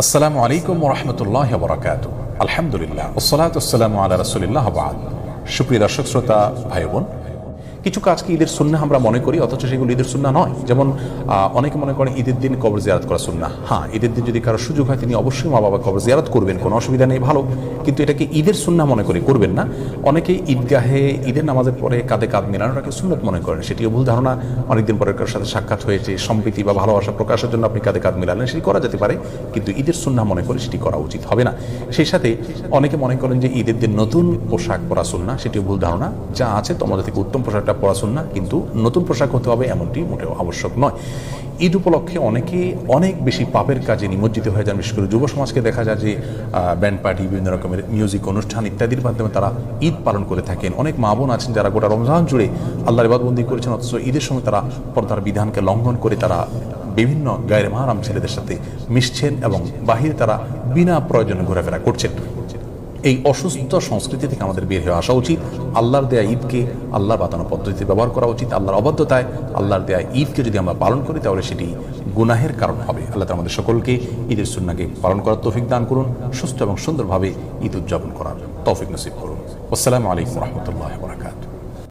আসসালামু আলাইকুম রহমতুল্লাহ বরাকাত আলহামদুলিল্লাহ ওসলাত আসসালামু আল্লাহ রসুলিল্লাহ বাদ সুপ্রিয় দর্শক শ্রোতা ভাই বোন কিছু কাজকে ঈদের সুন্না আমরা মনে করি, অথচ সেগুলো ঈদের সুন্না নয়? যেমন অনেকে মনে করেন ঈদের দিন কবর জিয়ারত করা সুন্না হ্যাঁ ঈদের দিন যদি কারও সুযোগ হয়, তিনি অবশ্যই মা বাবা কবর জিয়ারত করবেন, কোনো অসুবিধা নেই, ভালো। কিন্তু এটাকে ঈদের সুন্না মনে করে? করবেন না। অনেকেই ঈদগাহে, ঈদের নামাজের পরে কাঁধে কাঁধ মেলানোটাকে সুন্নত মনে করেন। সেটিও ভুল ধারণা। অনেকদিন পরে কারোর সাথে সাক্ষাৎ হয়েছে, সম্প্রীতি বা ভালোবাসা প্রকাশের জন্য আপনি কাঁধে কাঁধ মিলালেন, সেটি করা যেতে পারে। কিন্তু ঈদের সুন্না মনে করে সেটি করা উচিত হবে না। সেই সাথে অনেকে মনে করেন যে ঈদের দিন নতুন পোশাক পরা সুন্না সেটিও ভুল ধারণা। যা আছে তোমাদের থেকে উত্তম পোশাকটা পরা সুন্না কিন্তু নতুন পোশাক হতে হবে এমনটি মোটেও আবশ্যক নয়। ঈদ উপলক্ষে অনেকে অনেক বেশি পাপের কাজে নিমজ্জিত হয়ে যান, বিশেষ করে যুব সমাজকে দেখা যায় যে ব্যান্ড পার্টি, বিভিন্ন রকমের মিউজিক অনুষ্ঠান ইত্যাদির মাধ্যমে তারা ঈদ পালন করে থাকেন। অনেক মা বোন আছেন যারা গোটা রমজান জুড়ে আল্লাহর ইবাদবন্দি করেছেন, অথচ ঈদের সময় তারা পর্দার বিধানকে লঙ্ঘন করে তারা বিভিন্ন গায়ের মারাম ছেলেদের সাথে মিশছেন এবং বাহিরে তারা বিনা প্রয়োজনে ঘোরাফেরা করছেন। এই অসুস্থ সংস্কৃতি থেকে আমাদের বের হয়ে আসা উচিত। আল্লাহর দেয়া ঈদকে আল্লাহর বাতানো পদ্ধতিতে ব্যবহার করা উচিত, আল্লাহর অবাধ্যতায়। আল্লাহর দেয়া ঈদকে যদি আমরা পালন করি, তাহলে সেটি গুনাহের কারণ হবে। আল্লাহ আমাদের সকলকে ঈদের সুন্নাকে পালন করার তৌফিক দান করুন, সুস্থ এবং সুন্দরভাবে ঈদ উদযাপন করার তৌফিক নসিব করুন। আসসালামু আলাইকুম রহমতুল্লাহ বরাকাত